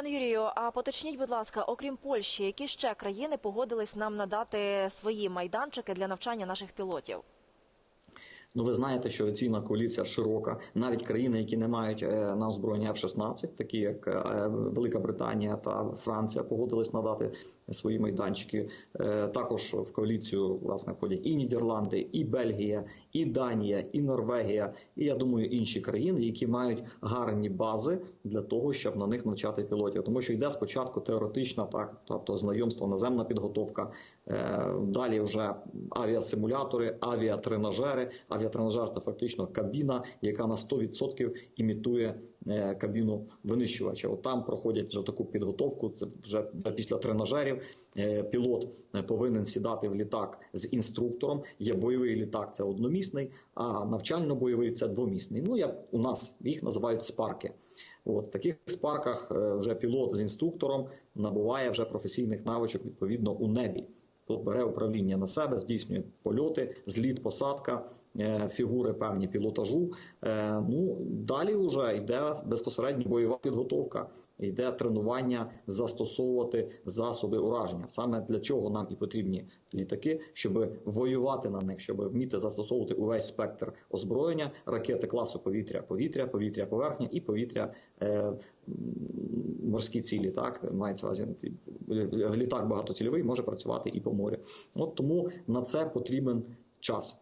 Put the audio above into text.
Пане Юрію, а поточніть, будь ласка, окрім Польщі, які ще країни погодились нам надати свої майданчики для навчання наших пілотів? Ну, ви знаєте, що цінна коаліція широка. Навіть країни, які не мають е, на озброєння F-16, такі як е, Велика Британія та Франція, погодились надати свої майданчики. Е, Також в коаліцію власне входять і Нідерланди, і Бельгія, і Данія, і Норвегія, і я думаю, інші країни, які мають гарні бази для того, щоб на них навчати пілотів. Тому що йде спочатку теоретична, так тобто знайомство, наземна підготовка. Е, Далі вже авіасимулятори, авіатренажери. Авіатренажер це фактично кабіна, яка на 100% імітує е, кабіну винищувача. От там проходять вже таку підготовку. Це вже після тренажерів. Е, Пілот е, повинен сідати в літак з інструктором. Є бойовий літак, це одномісний, а навчально-бойовий це двомісний. Ну як у нас їх називають спарки. От в таких спарках е, вже пілот з інструктором набуває вже професійних навичок відповідно у небі. Тут бере управління на себе, здійснює польоти, зліт, посадка, фігури певні пілотажу. Е, Ну далі вже йде безпосередньо бойова підготовка, йде тренування застосовувати засоби ураження. Саме для чого нам і потрібні літаки, щоб воювати на них, щоб вміти застосовувати увесь спектр озброєння, ракети класу повітря, повітря, повітря, поверхня і повітря. Е, Морські цілі, так мається увазі літак багатоцільовий може працювати і по морю. От тому на це потрібен час.